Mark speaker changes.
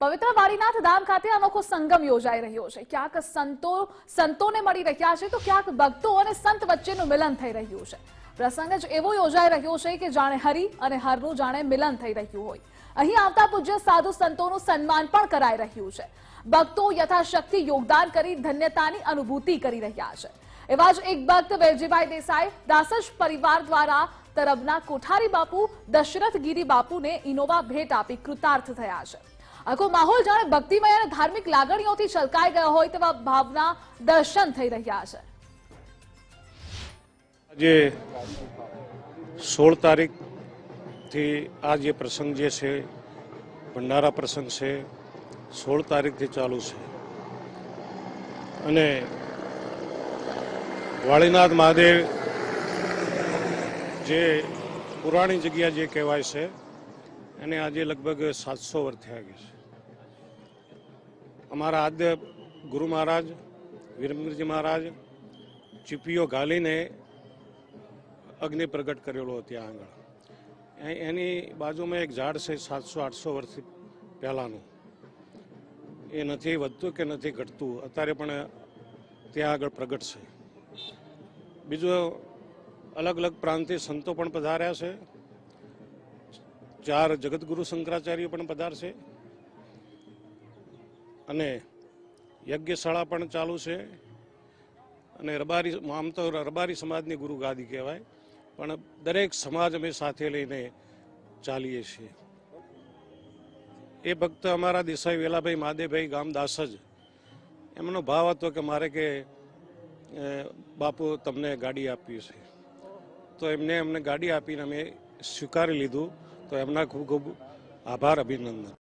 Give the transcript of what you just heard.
Speaker 1: પવિત્ર વાળીનાથ ધામ ખાતે અનોખો સંગમ યોજાઈ રહ્યો છે. ક્યાંક સંતો, સંતોને મળી રહ્યા છે તો ક્યાંક ભક્તો અને સંત વચ્ચેનું મિલન થઈ રહ્યું છે. પ્રસંગ જ એવો યોજાઈ રહ્યો છે કે જાણે હરિ અને હરનું જાણે મિલન થઈ રહ્યું હોય. અહીં આવતા પૂજ્ય સાધુ સંતોનું સન્માન પણ કરાઈ રહ્યું છે. ભક્તો યથાશક્તિ યોગદાન કરી ધન્યતાની અનુભૂતિ કરી રહ્યા છે. એવા જ એક ભક્ત વેલજીભાઈ દેસાઈ, દાસજ પરિવાર દ્વારા તરબના કોઠારી બાપુ દશરથ ગીરી બાપુને ઇનોવા ભેટ આપી કૃતાર્થ થયા છે. આખો માહોલ જાણે ભક્તિમય અને ધાર્મિક લાગણીઓથી છલકાઈ ગયો હોય તેવા ભાવના દર્શન થઈ રહ્યા છે.
Speaker 2: આજે સોળ તારીખથી આ જે પ્રસંગ જે છે, ભંડારા પ્રસંગ છે, સોળ તારીખથી ચાલુ છે. અને વાળીનાથ મહાદેવ જે પુરાણી જગ્યા જે કહેવાય છે એને આજે લગભગ સાતસો વર્ષ થયા ગયા છે. અમારા આદ્ય ગુરુ મહારાજ વીરમગીરજી મહારાજ ચીપીઓ ઘાલીને અગ્નિ પ્રગટ કરેલો ત્યાં આગળ. એની બાજુમાં એક ઝાડ છે સાતસો, આઠસો વર્ષથી પહેલાંનું. એ નથી વધતું કે નથી ઘટતું, અત્યારે પણ ત્યાં આગળ પ્રગટ છે. બીજું અલગ અલગ પ્રાંતિય સંતો પણ પધાર્યા છે. ચાર જગતગુરુ શંકરાચાર્ય પણ પધારશે. અને યજ્ઞશાળા પણ ચાલુ છે. અને રબારી આમ તો રબારી સમાજની ગુરુ ગાદી કહેવાય. પણ દરેક સમાજ અમે સાથે લઈને ચાલીએ છીએ. એ ભક્ત અમારા દેસાઈ વેલાભાઈ માદેભાઈ ગામ દાસજ એમનો ભાવ હતો કે મારે કે બાપુ તમને ગાડી આપવી છે તો એમને અમને ગાડી આપીને અમે સ્વીકારી લીધું. તો એમના ખૂબ ખૂબ આભાર અભિનંદન.